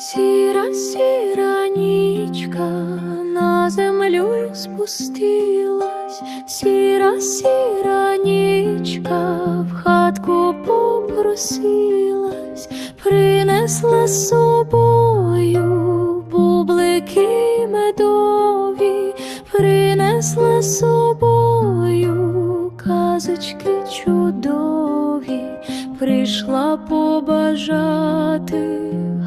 Сіра, сіра нічка на землю спустилась, сіра, сіра нічка в хатку попросилась, принесла з собою бублики медові, принесла з собою казочки чудові, прийшла побажати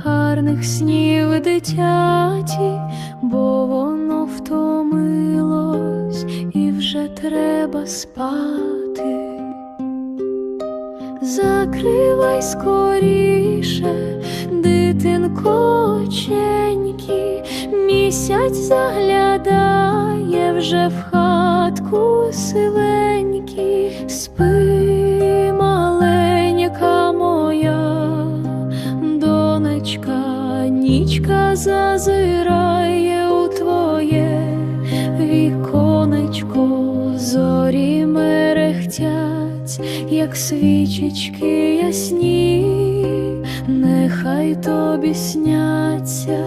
гарних снів дитяті, бо воно втомилось і вже треба спати. Закривай скоріше, дитинко оченьки, місяць заглядає вже в хатку сивенький, спи, нічка зазирає у твоє віконечко, зорі мерехтять, як свічечки ясні, нехай тобі сняться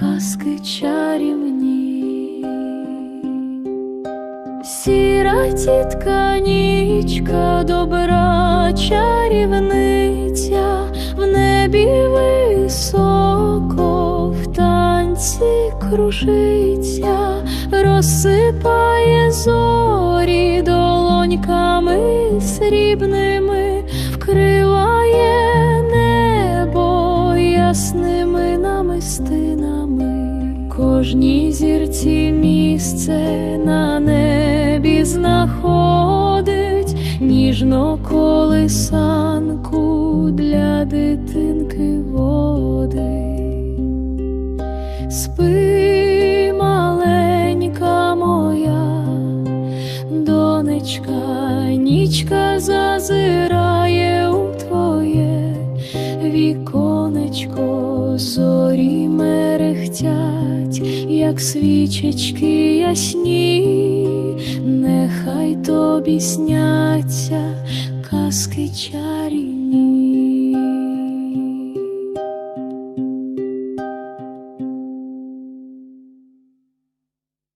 казки чарівні. Сіра тітка нічка, добра чарівниця, в небі танці кружиться, розсипає зорі долоньками срібними, вкриває небо ясними намистинами. Кожній зірці місце на небі знаходить ніжно колисанку Спи, маленька моя, донечка, нічка зазирає у твоє віконечко, зорі мерехтять, як свічечки ясні, нехай тобі сняться казки чарівні.